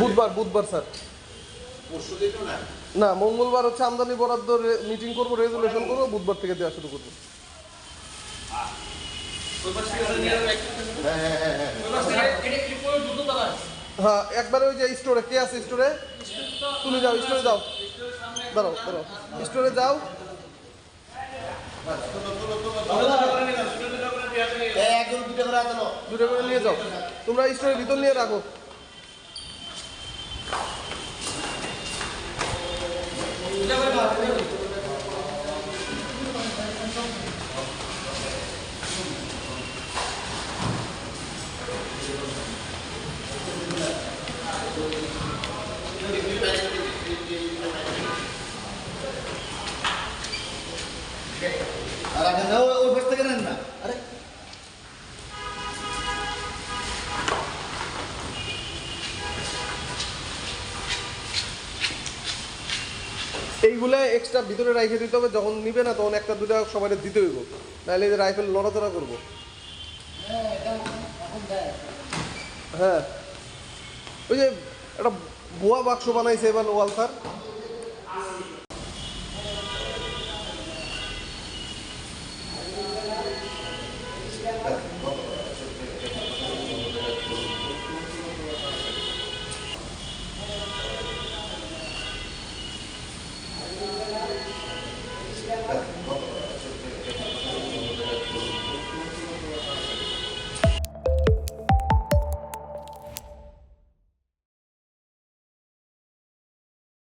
বুধবার বুধবার স্যার। না? মঙ্গলবার হচ্ছে আমদানি বরাদ্দ মিটিং করব রেজুলেশন করব বুধবার থেকে দেওয়া শুরু করব। হ্যাঁ একবারে ওই যে স্টোরে কে আছে স্টোরে তুমি যাও স্টোরে যাও। দাঁড়াও দাঁড়াও। স্টোরে যাও। দুটো করে নিয়ে যাও তোমরা স্টোরের ভিতর নিয়ে রাখো। আর আগে যাও ওই পাশ থেকে নেন না এইগুলো এক্সট্রা ভিতরে রাইখে দিতে হবে। যখন নিবে না, তখন একটা দুটা সবাই দিতে হইব। নাহলে এই যে রাইফেল লড়াচড়া করব। হ্যাঁ। ওই যে একটা ভুয়া বাক্স বানাইছে এবার ওয়ালথার।